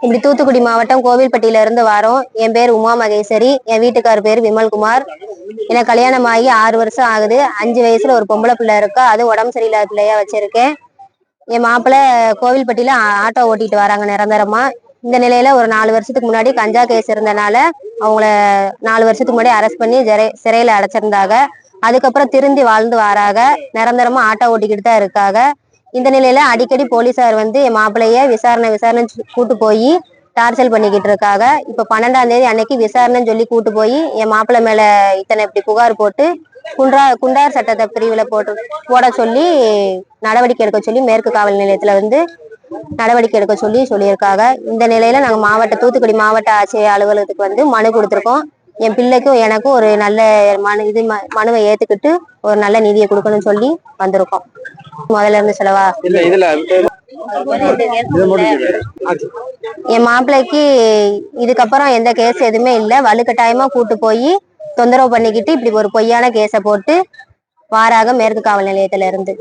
இப்படி தூத்துக்குடி மாவட்டம் கோவில்பட்டியில இருந்து வரோம். என் பேர் உமா மகேஸ்வரி. என் வீட்டுக்கார் பேர் விமல்குமார். எனக்கு கல்யாணம் ஆகி ஆறு வருஷம் ஆகுது. அஞ்சு வயசுல ஒரு பொம்பளை பிள்ளை இருக்கா. அது உடம்பு சரியில்லாத பிள்ளையா வச்சிருக்கேன். என் மாப்பிள்ளை கோவில்பட்டியில ஆட்டோ ஓட்டிட்டு வராங்க நிரந்தரமா. இந்த நிலையில ஒரு நாலு வருஷத்துக்கு முன்னாடி கஞ்சா கேஸ் இருந்தனால அவங்கள நாலு வருஷத்துக்கு முன்னாடி அரெஸ்ட் பண்ணி சிறை- சிறையில அடைச்சிருந்தாங்க. அதுக்கப்புறம் திருந்தி வாழ்ந்து வராங்க. நிரந்தரமா ஆட்டோ ஓட்டிக்கிட்டு தான் இருக்காங்க. இந்த நிலையில அடிக்கடி போலீசார் வந்து என் மாப்பிள்ளைய விசாரணை விசாரணை கூட்டு போய் டார்ச்சல் பண்ணிக்கிட்டு இருக்காங்க. இப்ப பன்னெண்டாம் தேதி அன்னைக்கு விசாரணைன்னு சொல்லி கூட்டு போய் என் மாப்பிள்ளை மேல இத்தனை இப்படி புகார் போட்டு குன்றா குண்டார் சட்டத்தை பிரிவுல போட்டு போட சொல்லி நடவடிக்கை எடுக்க சொல்லி மேற்கு காவல் நிலையத்துல வந்து நடவடிக்கை எடுக்க சொல்லி சொல்லியிருக்காங்க. இந்த நிலையில நாங்க மாவட்ட தூத்துக்குடி மாவட்ட ஆட்சியர் அலுவலகத்துக்கு வந்து மனு கொடுத்துருக்கோம். என் பிள்ளைக்கும் எனக்கும் ஒரு நல்ல மனு இது ம- மனுவை ஏத்துக்கிட்டு ஒரு நல்ல நிதியை கொடுக்கணும்னு சொல்லி வந்திருக்கோம். முதல்ல இருந்து செலவா இல்ல இதுல இதை முடிச்சுடு. என் மாப்பிள்ளைக்கு இதுக்கப்புறம் எந்த கேஸ் எதுவுமே இல்ல. வலுக்கட்டாயமா கூட்டு போய் தொந்தரவு பண்ணிக்கிட்டு இப்படி ஒரு பொய்யான கேஸை போட்டு வாராக மேற்கு காவல் நிலையத்துல இருந்து